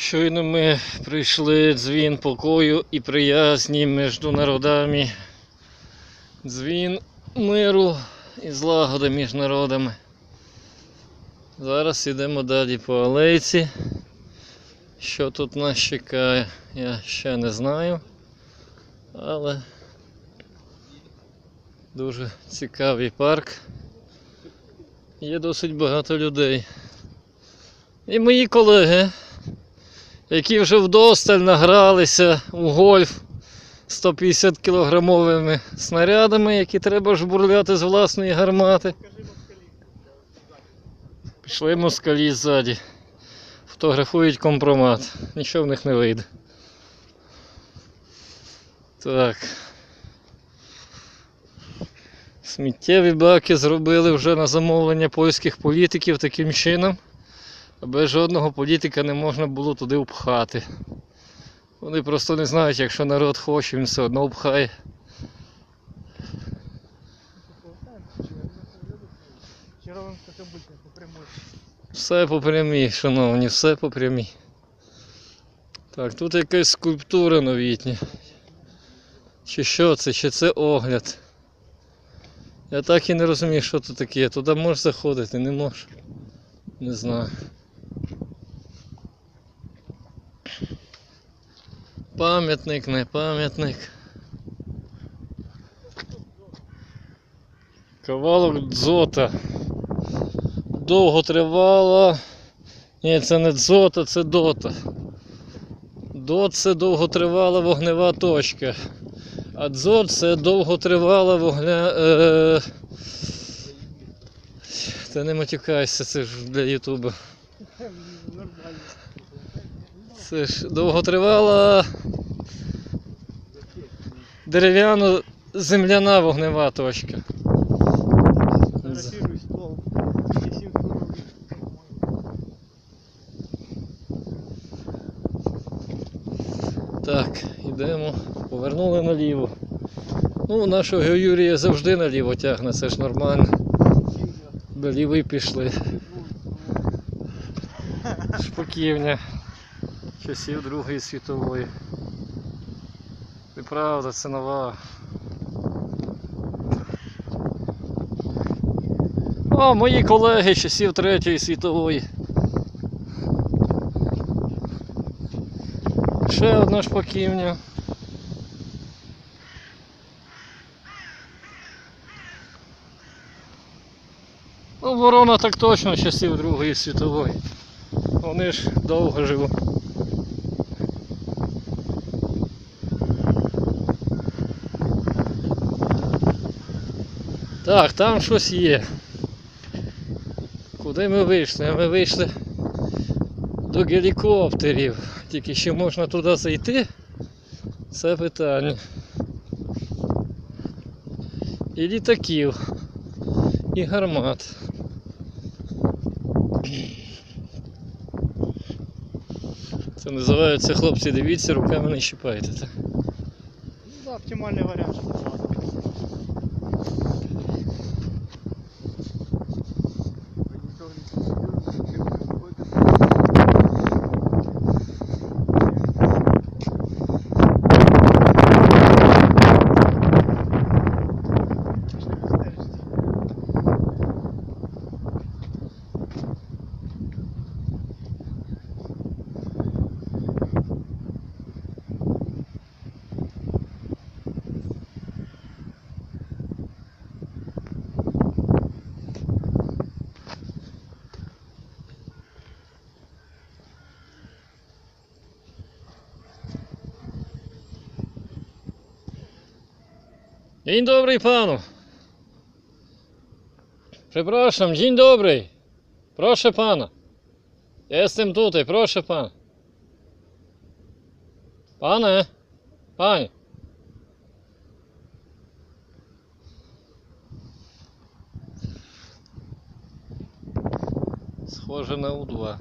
Щойно ми прийшли дзвін покою і приязні між народами. Дзвін миру і злагоди між народами. Зараз йдемо далі по алейці. Що тут нас чекає, я ще не знаю. Але дуже цікавий парк. Є досить багато людей. І мої колеги, які вже вдосталь награлися у гольф 150 кілограмовими снарядами, які треба жбурляти з власної гармати. Пішли москалі ззаді. Фотографують компромат. Нічого в них не вийде. Так. Сміттєві баки зробили вже на замовлення польських політиків таким чином, аби жодного політика не можна було туди впхати. Вони просто не знають, якщо народ хоче, він все одно впхає. Все по прямій, шановні, все по прямій. Так, тут якась скульптура новітня. Чи що це, чи це огляд? Я так і не розумію, що тут таке. Туди можеш заходити, не можеш. Не знаю. Пам'ятник, не пам'ятник. Кавалок дзота. Довго тривала. Ні, це не дзота, це дота. Дот це довготривала вогнева точка. А дзот це довготривала вогня. Е... Та не матюкайся, це ж для Ютуба. Нормально. Це ж довготривала дерев'яно земляна вогнева точка. Так, йдемо. Повернули наліво. Ну, нашого Юрія завжди наліво тягне, це ж нормально. Наліво і пішли. Шпаківня часів Другої світової. І правда, це нова. О, мої колеги часів Третьої світової. Ще одна шпаківня. Ну, ворона так точно часів Другої світової. Вони ж довго живуть. Так, там щось є. Куди ми вийшли? Ми вийшли до гелікоптерів. Тільки ще можна туди зайти. Це питання. І літаків, і гармат. Це називається хлопці, дивіться, руками не щипайте. Ну да, оптимальний варіант. Dzień dobry panu. Przepraszam, dzień dobry. Proszę pana. Jestem tutaj, proszę pana. Panie, panie. Схоже на У2.